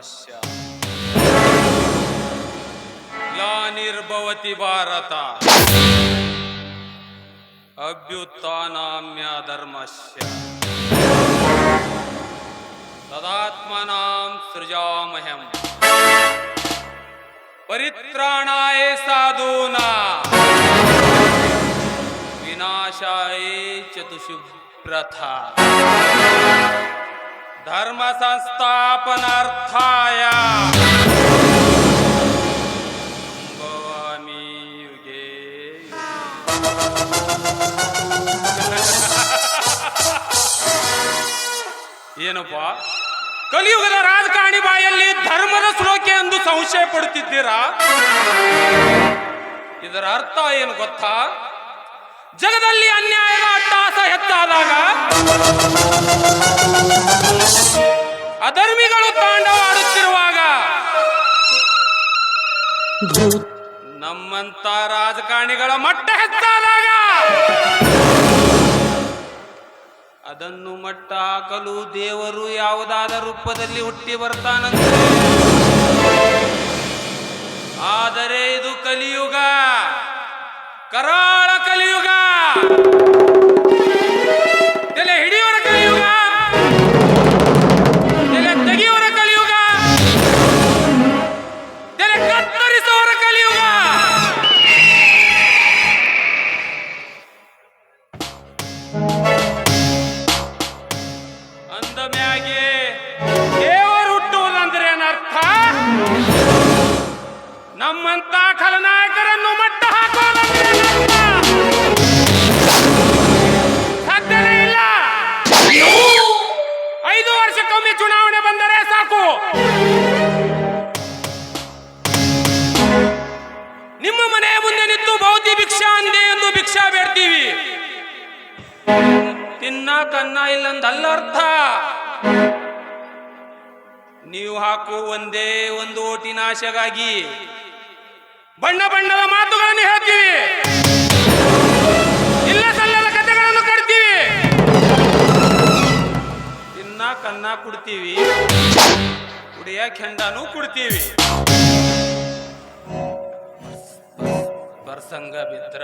पश्य ग्लानिर्भवति भारत अभ्युत्तानां धर्मस्य। तदात्मनां सृजामहं परित्राणाय साधूना। विनाशाय चतुषु प्रथा। ಧರ್ಮ ಸಂಸ್ಥಾಪನಾರ್ಥಾಯ. ಏನಪ್ಪ? ಕಲಿಯುಗದ ರಾಜಕಾರಣಿ ಬಾಯಲ್ಲಿ ಧರ್ಮದ ಶ್ಲೋಕೆ ಎಂದು ಸಂಶಯ ಪಡುತ್ತಿದ್ದೀರಾ? ಇದರ ಅರ್ಥ ಏನು ಗೊತ್ತಾ? ಜಗದಲ್ಲಿ ಅನ್ಯಾಯದ ಅಟ್ಟಾಸ ಹೆಚ್ಚಾದಾಗ ಅಧರ್ಮಿಗಳು ತಾಂಡವಾಡುತ್ತಿರುವಾಗ ನಮ್ಮಂತ ರಾಜಕಾರಣಿಗಳ ಮಟ್ಟ ಹೆಚ್ಚಾದಾಗ ಅದನ್ನು ಮಟ್ಟ ಹಾಕಲು ದೇವರು ಯಾವುದಾದ ರೂಪದಲ್ಲಿ ಹುಟ್ಟಿ ಬರ್ತಾನಂತ? ಆದರೆ ಇದು ಕಲಿಯುಗ. ಕರಾಳ ಕಲಿಯುಗ. ತಲೆ ಹಿಡಿಯುವರ ಕಲಿಯುಗ. ತಲೆ ತೆಗೆಯುವರ ಕಲಿಯುಗ. ಕತ್ತರಿಸುವರ ಕಲಿಯುಗ. ನಮ್ಮಂತ ತಿನ್ನ ಕನ್ನ ಇಲ್ಲಂದಲ್ಲ ಅರ್ಥ ನೀವು ಹಾಕು ಒಂದೇ ಒಂದು ಓಟಿನ ನಾಶಗಾಗಿ ಬಣ್ಣ ಬಣ್ಣದ ಮಾತುಗಳನ್ನು ಹೇಳ್ತೀವಿ ಇಲ್ಲ ಸಲ್ಲದ ಕಥೆಗಳನ್ನು ಕಟ್ತೀವಿ ತಿನ್ನ ಕನ್ನ ಕುಡ್ತೀವಿ ಕುಡಿಯ ಕೆಂಡನೂ ಕುಡ್ತೀವಿ ಬರ್ಸಂಗ ಬಿದ್ರ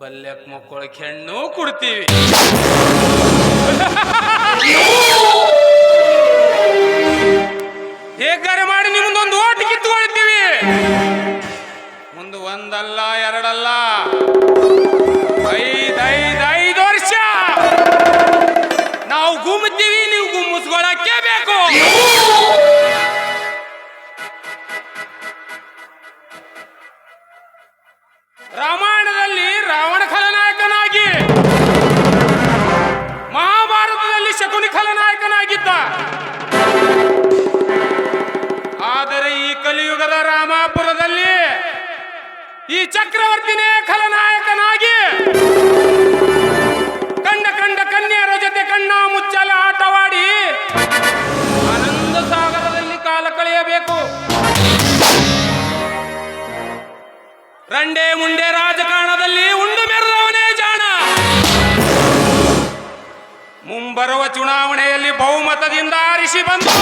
ಬಲ್ಯಕ್ ಮಕ್ಕಳ ಕೆಣ್ಣು ಕೊಡ್ತೀವಿ. ಹೇಗಾರೆ ಮಾಡಿ ನಿಮ್ದೊಂದು ಓಟ್ ಕಿತ್ಕೊಳ್ತೀವಿ. ಮುಂದೆ ಒಂದಲ್ಲ ಎರಡಲ್ಲ. ರಾಮಾಯಣದಲ್ಲಿ ರಾವಣ ಖಲನಾಯಕನಾಗಿ, ಮಹಾಭಾರತದಲ್ಲಿ ಶಕುನಿ ಖಲನಾಯಕನಾಗಿದ್ದ. ಆದರೆ ಈ ಕಲಿಯುಗದ ರಾಮಾಪುರದಲ್ಲಿ ಈ ಚಕ್ರವರ್ತಿನೇ ಖಲನಾಯಕನಾಗಿ, ಕಂಡ ಕಂಡ ಕನ್ಯರ ಜೊತೆ ಕಣ್ಣ ಮುಚ್ಚಲ ಆಟವಾಡಿ ಆನಂದ ಸಾಗರದಲ್ಲಿ ಕಾಲ ಕಳೆಯಬೇಕು. ರಂಡೆ ಮುಂಡೆ ರಾಜಕಾರಣದಲ್ಲಿ ಉಂಡು ಮೆರೆದವನೇ ಜಾಣ. ಮುಂಬರುವ ಚುನಾವಣೆಯಲ್ಲಿ ಬಹುಮತದಿಂದ ಆರಿಸಿ ಬಂದು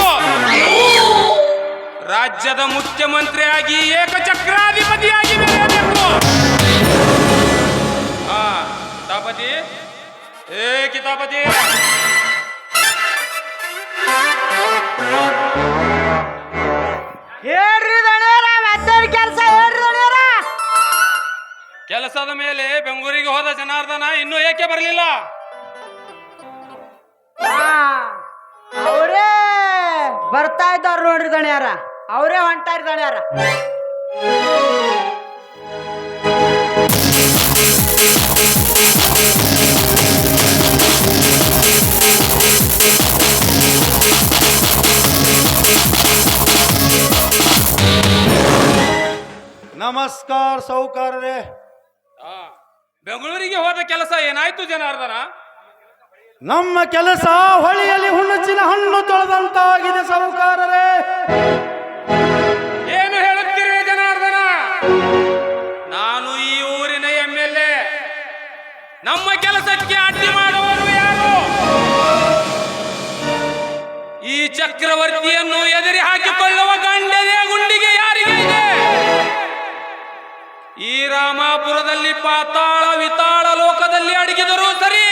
ರಾಜ್ಯದ ಮುಖ್ಯಮಂತ್ರಿಯಾಗಿ ಏಕಚಕ್ರಾಧಿಪತಿಯಾಗಿ ಬೆಳೆಯಬೇಕು. ಹಾ ಕಿತಾಪತಿ ಏ ಕಿತಾಪತಿ ಕೆಲಸದ ಮೇಲೆ ಬೆಂಗಳೂರಿಗೆ ಹೋದ ಜನಾರ್ದನ ಇನ್ನೂ ಏಕೆ ಬರಲಿಲ್ಲ? ಅವರೇ ಬರ್ತಾ ಇದ್ದವ್ರು ನೋಡ್ರಿ ಗಣ್ಯಾರ. ಅವರೇ ಹೊಂಟಾರಿ ಗಣ್ಯಾರ. ನಮಸ್ಕಾರ ಸೌಕಾರರೇ. ಬೆಂಗಳೂರಿಗೆ ಹೋದ ಕೆಲಸ ಏನಾಯ್ತು ಜನಾರ್ದನ? ನಮ್ಮ ಕೆಲಸ ಹೊಳೆಯಲ್ಲಿ ಹುಣ್ಣುಚ್ಚಿನ ಹಣ್ಣು ತೊಳೆದಂತಾಗಿದೆ ಸೌಕಾರರೇ ಏನು ಹೇಳುತ್ತೀರಿ ಜನಾರ್ದನ? ನಾನು ಈ ಊರಿನ ಎಂ ಎಲ್ ಎ ನಮ್ಮ ಕೆಲಸಕ್ಕೆ ಅಡ್ಡಿ ಮಾಡುವವರು ಯಾರು? ಈ ಚಕ್ರವರ್ತಿಯನ್ನು ಎದುರಿ ಹಾಕಿಕೊಳ್ಳುವ ಗಂಡನೇ ಈ ರಾಮಾಪುರದಲ್ಲಿ ಪಾತಾಳ ವಿತಾಳ ಲೋಕದಲ್ಲಿ ಅಡಗಿದರು ಸರಿ.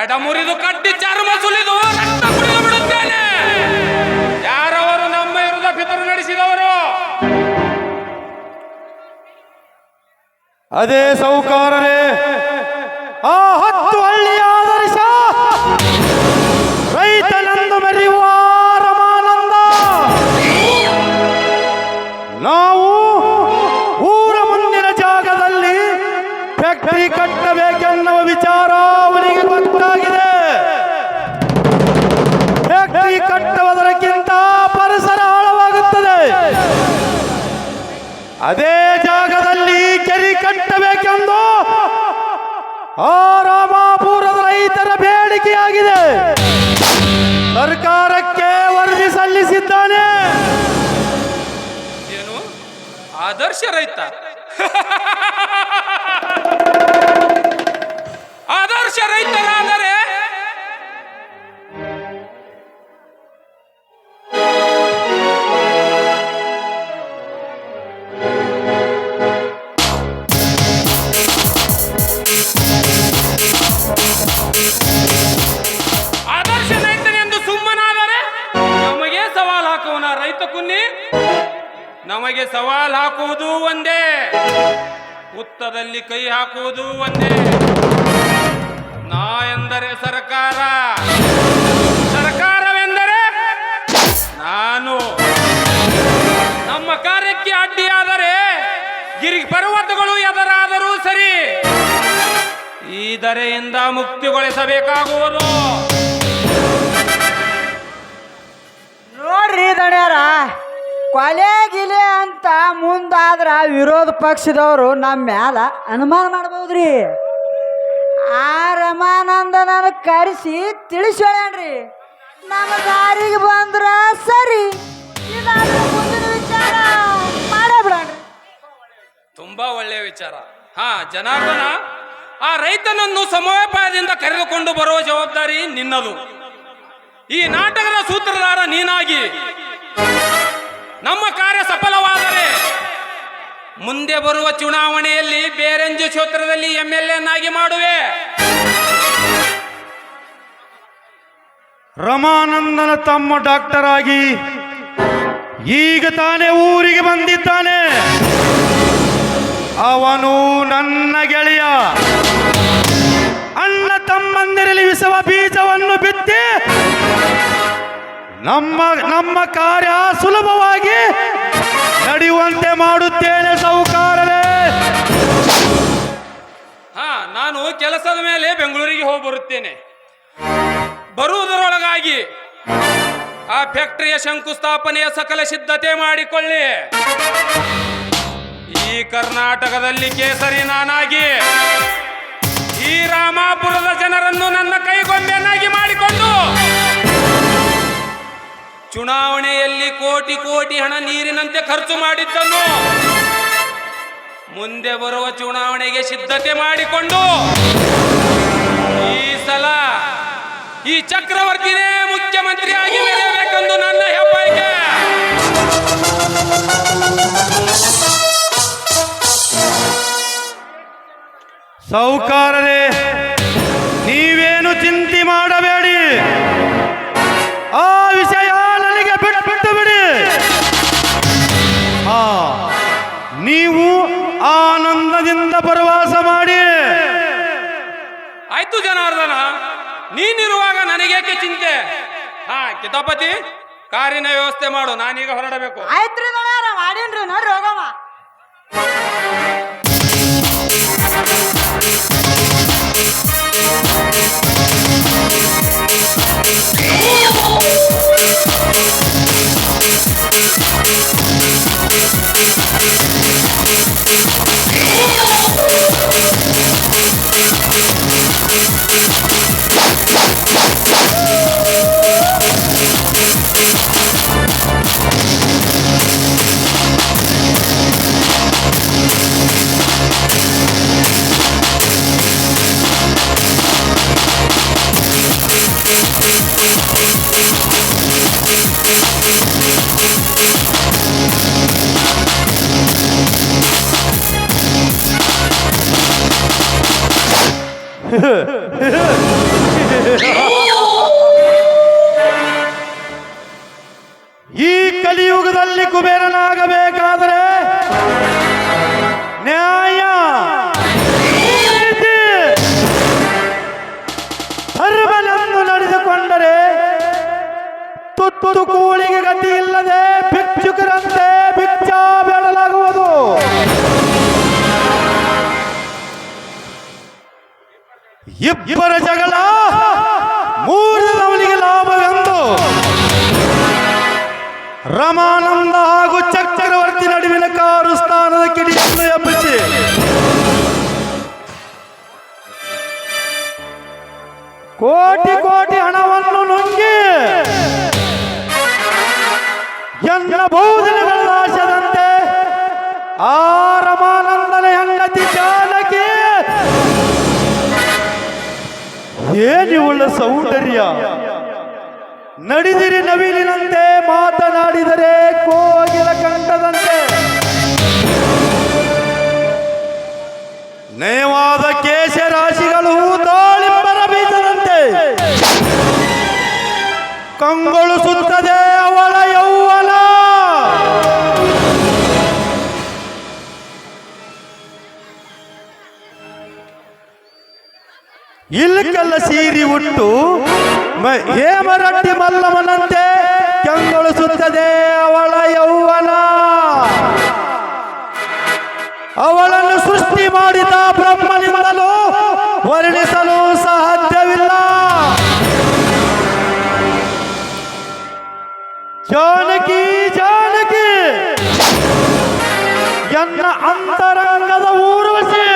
ಎಡ ಮುರಿದು ಕಟ್ಟಿ ಚರ್ಮ ಸುಲಿದು ರಕ್ತ ಬಿಡುತ್ತೇನೆ. ಯಾರವರು ನಮ್ಮ ವಿರುದ್ಧ ಪಿತರು ನಡೆಸಿದವರು? ಅದೇ ಸೌಕಾರರೇ ಆ ಹತ್ತು ಹಳ್ಳಿಯ ಆ ರಾಮಾಪುರದ ರೈತರ ಬೇಡಿಕೆಯಾಗಿದೆ. ಸರ್ಕಾರಕ್ಕೆ ವರದಿ ಸಲ್ಲಿಸಿದ್ದಾನೆ. ಏನು? ಆದರ್ಶ ರೈತ. ಆದರ್ಶ ರೈತರಾದರೆ ಧರೆಯಿಂದ ಮುಕ್ತಿಗೊಳಿಸಬೇಕಾಗುವುದು. ನೋಡ್ರಿ ದಣ್ಯಾರ ಕೊಲೆ ಗಿಲೆ ಅಂತ ಮುಂದಾದ್ರ ವಿರೋಧ ಪಕ್ಷದವರು ನಮ್ಮ ಮ್ಯಾಲ ಅನುಮಾನ ಮಾಡ್ಬೋದ್ರಿ. ಆ ರಮಾನಂದ ನನಗೆ ಕರೆಸಿ ತಿಳಿಸಿ ಹೇಳ್ಯಾನ್ರಿ ನಮ್ಮ ದಾರಿಗೆ ಬಂದ್ರ ಸರಿ ವಿಚಾರ ಮಾಡೇ ಬಿಡಣ್ರಿ. ತುಂಬಾ ಒಳ್ಳೆಯ ವಿಚಾರ. ಹಾ ಜನಾರ್ದನ ಆ ರೈತನನ್ನು ಸಮಯೋಪಾಯದಿಂದ ಕರೆದುಕೊಂಡು ಬರುವ ಜವಾಬ್ದಾರಿ ನಿನ್ನದು. ಈ ನಾಟಕದ ಸೂತ್ರಧಾರ ನೀನಾಗಿ. ನಮ್ಮ ಕಾರ್ಯ ಸಫಲವಾದರೆ ಮುಂದೆ ಬರುವ ಚುನಾವಣೆಯಲ್ಲಿ ಬೇರೆಂಜು ಕ್ಷೇತ್ರದಲ್ಲಿ ಎಂ ಎಲ್ ಎನ್ನಾಗಿ ಮಾಡುವೆ? ರಮಾನಂದನ ತಮ್ಮ ಡಾಕ್ಟರ್ ಆಗಿ ಈಗ ತಾನೇ ಊರಿಗೆ ಬಂದಿದ್ದಾನೆ. ಅವನು ನನ್ನ ಗೆಳೆಯ. ಅಣ್ಣ ತಮ್ಮಂದಿರಲ್ಲಿ ವಿಸವ ಬೀಜವನ್ನು ಬಿತ್ತಿ ನಮ್ಮ ನಮ್ಮ ಕಾರ್ಯ ಸುಲಭವಾಗಿ ನಡೆಯುವಂತೆ ಮಾಡುತ್ತೇನೆ ಸೌಕಾರವೇ. ಹಾ, ನಾನು ಕೆಲಸದ ಮೇಲೆ ಬೆಂಗಳೂರಿಗೆ ಹೋಗಿ ಬರುತ್ತೇನೆ ಬರುವುದರೊಳಗಾಗಿ ಆ ಫ್ಯಾಕ್ಟರಿಯ ಶಂಕುಸ್ಥಾಪನೆಯ ಸಕಲ ಸಿದ್ಧತೆ ಮಾಡಿಕೊಳ್ಳಿ. ಈ ಕರ್ನಾಟಕದಲ್ಲಿ ಕೇಸರಿ ನಾನಾಗಿ, ಈ ರಾಮಾಪುರದ ಜನರನ್ನು ನನ್ನ ಕೈಗೊಂಬೆಯನ್ನಾಗಿ ಮಾಡಿಕೊಂಡು ಚುನಾವಣೆಯಲ್ಲಿ ಕೋಟಿ ಕೋಟಿ ಹಣ ನೀರಿನಂತೆ ಖರ್ಚು ಮಾಡಿದ್ದನ್ನು ಮುಂದೆ ಬರುವ ಚುನಾವಣೆಗೆ ಸಿದ್ಧತೆ ಮಾಡಿಕೊಂಡು ಈ ಸಲ ಈ ಚಕ್ರವರ್ತಿನೇ ಮುಖ್ಯಮಂತ್ರಿಯಾಗಿ ಬೆಳೆಯಬೇಕೆಂದು ನನ್ನ ಹೆಬ್ಬಯಕೆ ಸೌಕಾರರೇ ನೀವೇನು ಚಿಂತೆ ಮಾಡಬೇಡಿ. ಆ ವಿಷಯ ನನಗೆ ಬಿಟ್ಟು ಬಿಟ್ಟು ಬಿಡಿ. ಆ ನೀವು ಆನಂದದಿಂದ ಪ್ರವಾಸ ಮಾಡಿ. ಆಯ್ತು ಜನಾರ್ದನ ನೀನಿರುವಾಗ ನನಗೇಕೆ ಚಿಂತೆ? ಹಾ ಕಿತಾಪತಿ ಕಾರಿನ ವ್ಯವಸ್ಥೆ ಮಾಡು ನಾನೀಗ ಹೊರಡಬೇಕು. ಆಯ್ತ್ರಿ ದಣ್ಯಾರ ಮಾಡೀನ್ರಿ ನೋಡ್ರಿ ಹೋಗಮ್ಮ ಕಲಿಯುಗದಲ್ಲಿ ಕುಬೇರನಾಗಬೇಕಾದರೆ ನ್ಯಾಯ ಧರ್ಮನನ್ನು ನಡೆದುಕೊಂಡರೆ ತುತ್ತು ಕೂಳಿಗೆ ಗತಿ ಇಲ್ಲದೆ ಭಿಕ್ಷುಕರಂತೆ ಭಿಕ್ಷಾ ಬೇಡಲಾಗುವುದು. ಇಬ್ಬರ ಜಗಳ ಮೂರದವನಿಗೆ ರಮಾನಂದ ಹಾಗೂ ಚಕ್ರವರ್ತಿ ನಡುವಿನ ಕಾರು ಸ್ಥಾನದ ಕಿಡಿಯನ್ನು ಎಬ್ಬಿಸಿ. ಕೋಟಿ ಕೋಟಿ ಹಣವನ್ನು ನುಂಗಿ. ಎಲ್ಲ ಬಹುದಿನಗಳ ನಾಶದಂತೆ ಆ ರಮಾನಂದನ ಹೆಂಡತಿ ಜಾನಕಿ ಏನಿವುಳ್ಳ ಸೌಂದರ್ಯ. ನಡೆದಿರಿ ನವಿಲಿನಂತೆ ಮಾತನಾಡಿದರೆ ಕೋಗಿಲ ಕಂಠದಂತೆ. ನಯವಾದ ಕೇಶ ರಾಶಿಗಳು ತಾಳಿಂಬರ ಬೀಜದಂತೆ. ಕಂಗಳು ಇಲ್ಲಕ್ಕೆಲ್ಲ ಸೀರಿ ಉಟ್ಟು ಹೇಮರಟ್ಟಿ ಮಲ್ಲವನಂತೆ ಕೆಂಗೊಳಿಸುತ್ತದೆ ಅವಳ ಯೌವನ. ಅವಳನ್ನು ಸೃಷ್ಟಿ ಮಾಡಿದ ಬ್ರಹ್ಮನಿಂದಲೂ ವರ್ಣಿಸಲು ಸಾಧ್ಯವಿಲ್ಲ. ಜಾನಕಿ ಜಾನಕಿ, ಎನ್ನ ಅಂತರಂಗದ ಊರ್ವಶಿ.